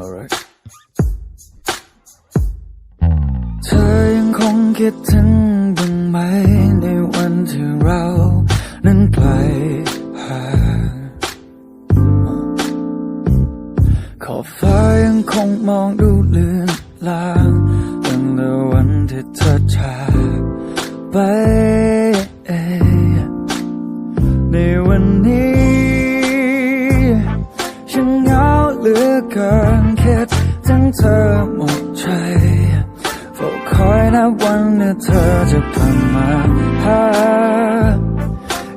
alright เธอยังคงคิดถึงบ้างไหมในวันที่เรานั้นไกลห่างขอบฟ้ายังคงมองดูเลือนลางตั้งแต่วันที่เธอจากไปในวันนี้ เธอจะกลับมาหา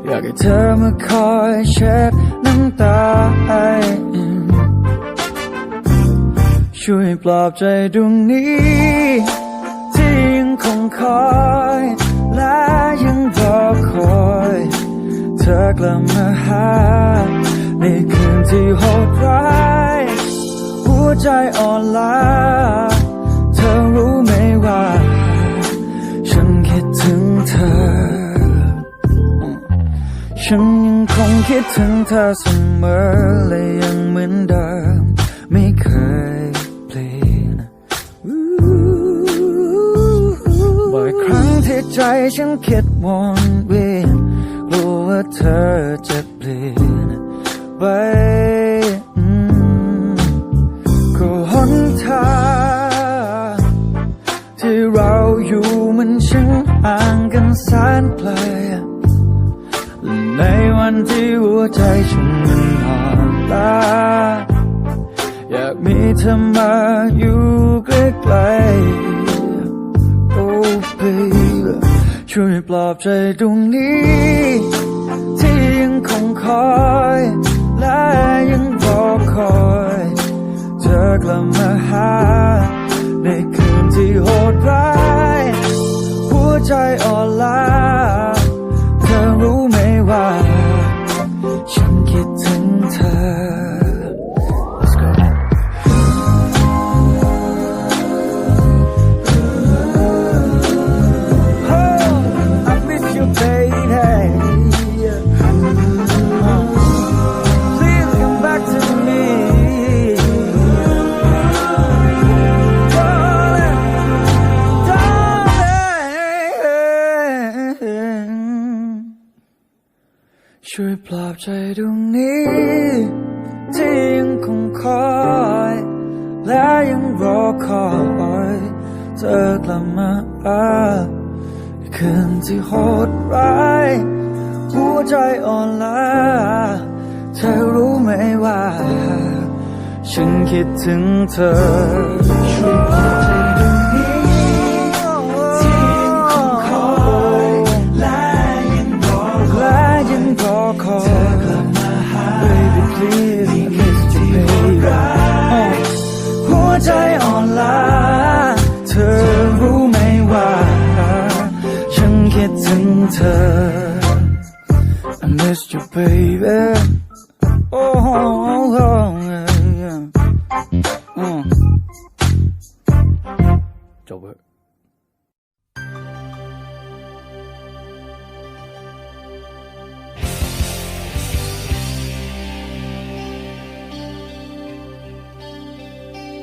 อยากให้เธอมาคอยเช็ดน้ำตาให้ช่วยปลอบใจดวงนี้ ที่ยังคงคอย และยังรอคอย เธอกลับมาหาในคืนที่โหดร้าย หัวใจอ่อนล้าเธอรู้ ฉันยังคงคิดถึงเธอเสมอและยังเหมือนเดิม ไม่เคยเปลี่ยนบ่อยครั้งที่ใจฉันคิดวนเวียนกลัวว่าเธอจะเปลี่ยนไปก็หนทางที่เราอยู่มันช่างห่างกันแสนไกล วันที่หัวใจฉันมันอ่อนลาอยากมีเธอมาอยู่ใกล้ๆ Oh baby ช่วยปลอบใจตรงนี้ ที่ยังคงคอย และยังรอคอยเธอกลับมาหา ในคืนที่โหดร้าย หัวใจอ่อน ช่วยปลอบใจดวงนี้ ที่ยังคงคอย และยังรอคอยเธอกลับมาอาคืนที่โหดร้ายหัวใจอ่อนล้าเธอรู้ไหมว่า ฉันคิดถึงเธอช่วยปลอบใจ คอย Baby please I miss you baby หัวใจอ่อนล้าเธอรู้ไหมว่า ฉันคิดถึงเธอ I miss you baby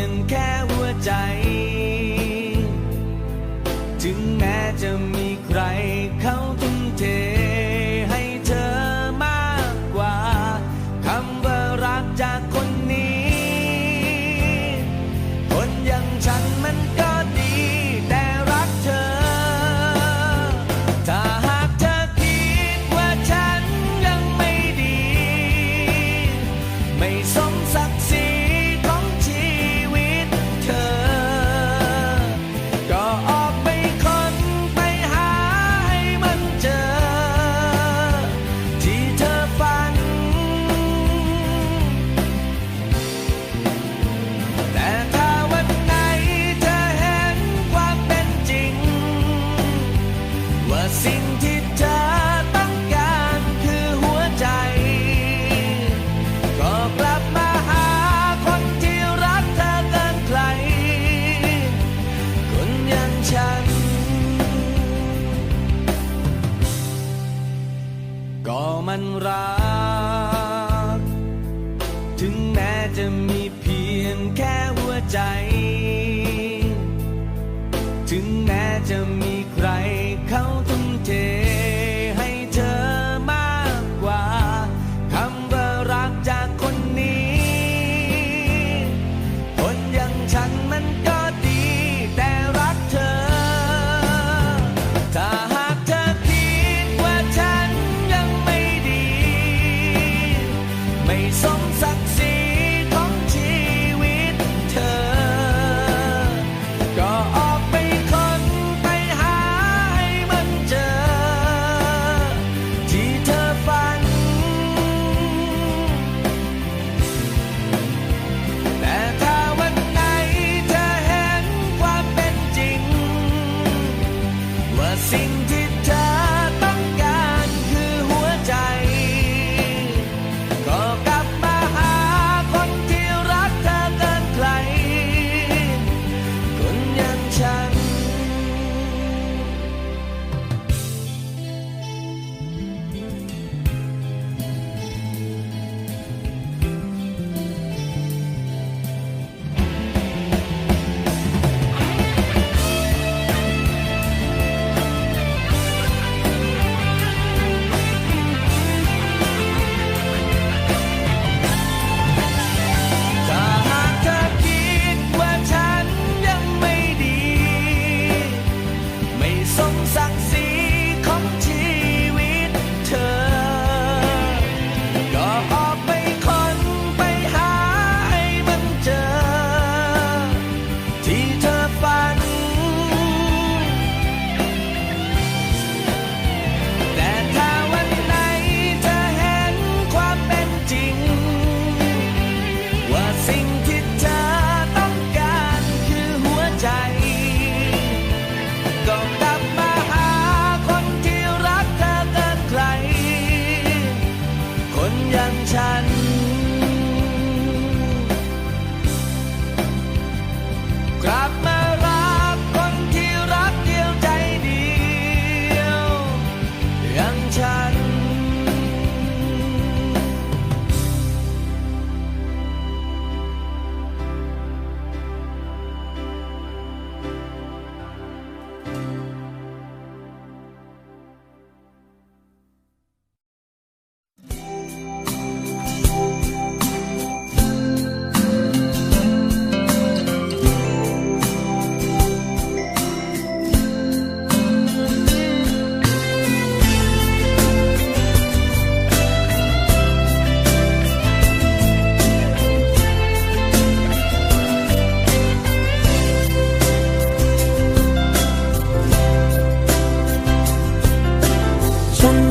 ยงแค่หัวใจ รัก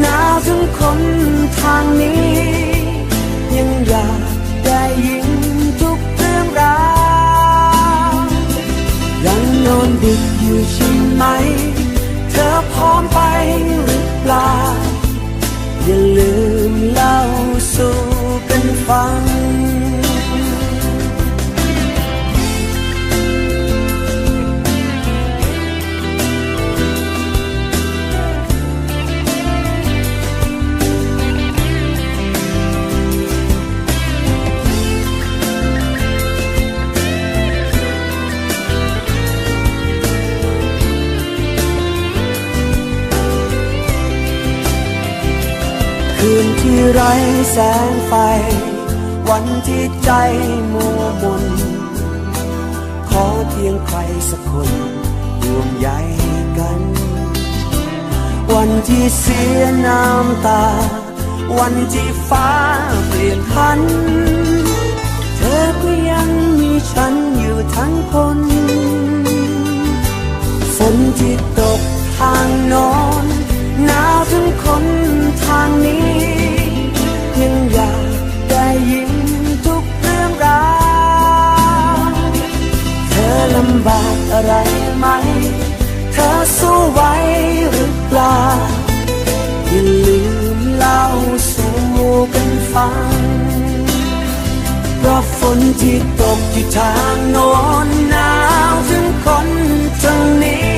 หนาวถึงคนทางนี้ ยังอยากได้ยิน ที่ไรแสงไฟ วันที่ใจมัวมนขอเพียงใครสักคนร่วมใยกัน วันที่เสียน้ำตา วันที่ฟ้าเปลี่ยนพัน เธอก็ยังมีฉันอยู่ทั้งคนฝนที่ตกทางนอนหนาวถึงคนทางนี้ อะไรไหม เธอสู้ไหวหรือเปล่า อย่าลืมเล่าสู่กันฟัง เพราะฝนที่ตกที่ทางโน้นหนาวถึงคนทางนี้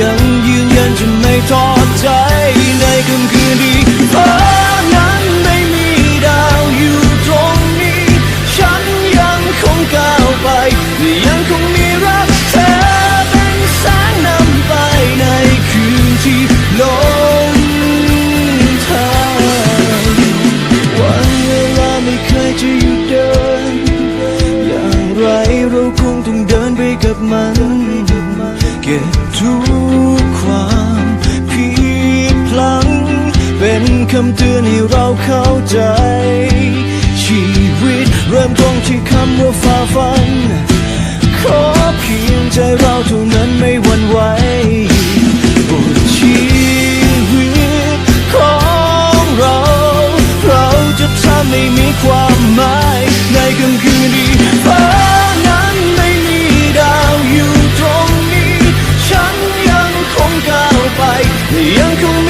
ยังยืนยันจะไม่ท้อใจในค่ำคืนที่ฟ้านั้นไม่มีดาวอยู่ตรงนี้ ฉันยังคงก้าวไปและยังคงมีรักเธอเป็นแสงนำไปในคืนที่ลงทางวันเวลาไม่เคยจะหยุดเดิน อย่างไรเราคงต้องเดินไปกับมันเก็บทุก เป็นคำเตือนให้เราเข้าใจ ชีวิตเริ่มต้นที่คำว่าฝ่าฟัน ขอเพียงใจเราเท่านั้นไม่หวั่นไหวบทชีวิตของเรา เราจะทำให้มีความหมาย ในค่ำคืนที่ฟ้านั้นไม่มีดาวอยู่ตรงนี้ ฉันยังคงก้าวไปยังคง